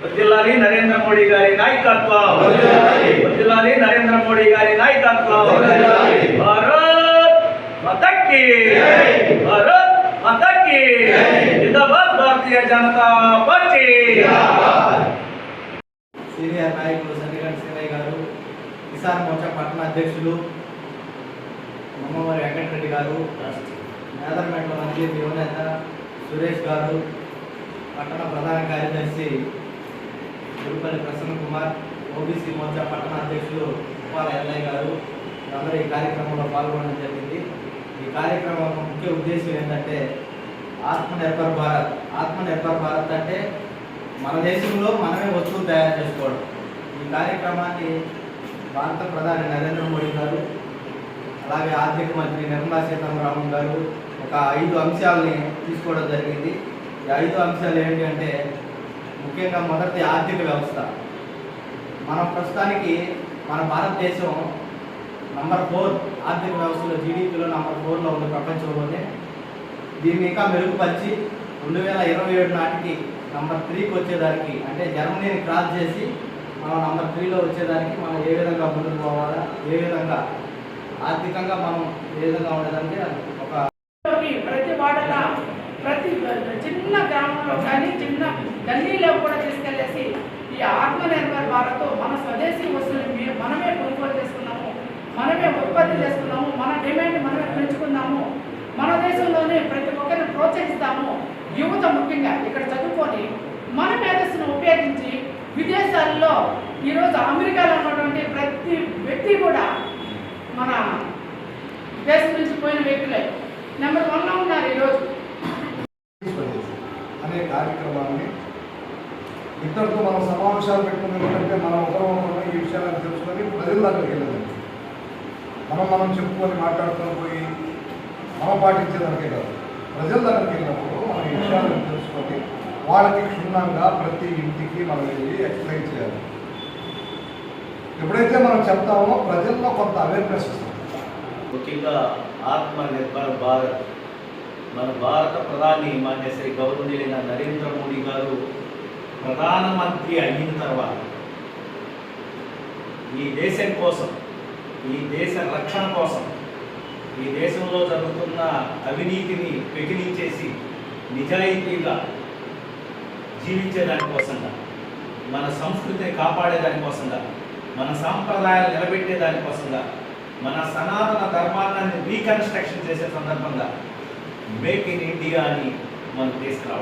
వదిలాలి నరేంద్ర మోడీ గారి నాయకత్వం నరేంద్ర మోడీ గారి నాయకత్వం. భారత్ మతకి జై. భారత్ మతకి జై. జిందాబాద్ భారతీయ జనతా పార్టీ సీనియర్ నాయకులు సన్నిగంటి శివయ్య గారు కిసాన్ మోర్చా పట్టణ అధ్యక్షులు మమ్మవారి వెంకటరెడ్డి గారు మేదరమెట్ల మంత్రి యువనేత సురేష్ గారు పట్టణ ప్రధాన కార్యదర్శి గురుపల్లి ప్రసన్న కుమార్ ఓబీసీ మోర్చా పట్టణ అధ్యక్షులు ఉప్పాల ఎల్లయ్య గారు. అందరూ ఈ కార్యక్రమంలో పాల్గొనడం జరిగింది. ఈ కార్యక్రమం యొక్క ముఖ్య ఉద్దేశం ఏంటంటే ఆత్మనిర్భర్ భారత్. ఆత్మనిర్భర్ భారత్ అంటే మన దేశంలో మనమే వస్తువులు తయారు చేసుకోవడం. ఈ కార్యక్రమాన్ని భారత ప్రధాని నరేంద్ర మోడీ గారు అలాగే ఆర్థిక మంత్రి నిర్మలా సీతారామన్ గారు ఒక ఐదు అంశాలని తీసుకోవడం జరిగింది. ఈ ఐదు అంశాలు ఏంటి అంటే ముఖ్యంగా మొదటి ఆర్థిక వ్యవస్థ. మనం ప్రస్తుతానికి మన భారతదేశం నంబర్ ఫోర్ ఆర్థిక వ్యవస్థలో జీడిపిలో నంబర్ ఫోర్లో ఉంది ప్రపంచంలోనే. దీన్ని ఇంకా మెరుగుపరిచి రెండు వేల ఇరవై ఏడు నాటికి నంబర్ త్రీకి వచ్చేదానికి అంటే జర్మనీని క్రాస్ చేసి మనం నంబర్ త్రీలో వచ్చేదానికి మనం ఏ విధంగా ముందుకు పోవాలా ఏ విధంగా ఆర్థికంగా మనం ఏ విధంగా ఉండేదానికి ఒక ప్రతి చిన్న గ్రామంలో కానీ చిన్న గల్లీలో కూడా తీసుకెళ్ళేసి ఈ ఆత్మనిర్భర్ భారత్ మన స్వదేశీ వస్తువులు మనమే కొనుగోలు చేసుకున్నాము మనమే ఉత్పత్తి చేసుకున్నాము మన డిమాండ్ మనమే పెంచుకున్నాము మన దేశంలోనే ప్రతి ఒక్కరిని ప్రోత్సహిస్తాము. యువత ముఖ్యంగా ఇక్కడ చదువుకొని మన మేధస్సును ఉపయోగించి విదేశాల్లో ఈరోజు అమెరికాలో ఉన్నటువంటి ప్రతి వ్యక్తి కూడా మన దేశం నుంచి పోయిన వ్యక్తులే. నెంబర్ వన్లో ఉన్నారు ఈరోజు. అనే కార్యక్రమాన్ని ఇద్దరితో మనం సమావేశాలు పెట్టుకుని ఏంటంటే మనం ఒకరు ఈ విషయాలను తెలుసుకొని ప్రజల దగ్గరికి వెళ్ళాలి. మనం మనం చెప్పుకొని మాట్లాడుకొని పోయి మనం పాటించేదానికే కాదు ప్రజల దగ్గరికి వెళ్ళినప్పుడు మనం ఈ విషయాలను తెలుసుకొని వాళ్ళకి క్షుణ్ణంగా ప్రతి ఇంటికి మనం వెళ్ళి ఎక్స్ప్లెయిన్ చేయాలి. ఎప్పుడైతే మనం చెప్తామో ప్రజల్లో కొంత అవేర్నెస్ వస్తుంది. ముఖ్యంగా ఆత్మ నిర్భర్ భారత్ మన భారత ప్రధాని మాన్య శ్రీ గౌరవనీయులైన నరేంద్ర మోడీ గారు ప్రధానమంత్రి అయిన తర్వాత ఈ దేశం కోసం ఈ దేశ రక్షణ కోసం ఈ దేశంలో జరుగుతున్న అవినీతిని పెకిలించేసి నిజాయితీగా జీవించేదానికోసంగా మన సంస్కృతిని కాపాడేదానికోసంగా మన సాంప్రదాయాలు నిలబెట్టేదానికోసంగా మన సనాతన ధర్మాన్ని రీకన్స్ట్రక్షన్ చేసే సందర్భంగా మేక్ ఇన్ ఇండియా అని మనం తీసుకురావడం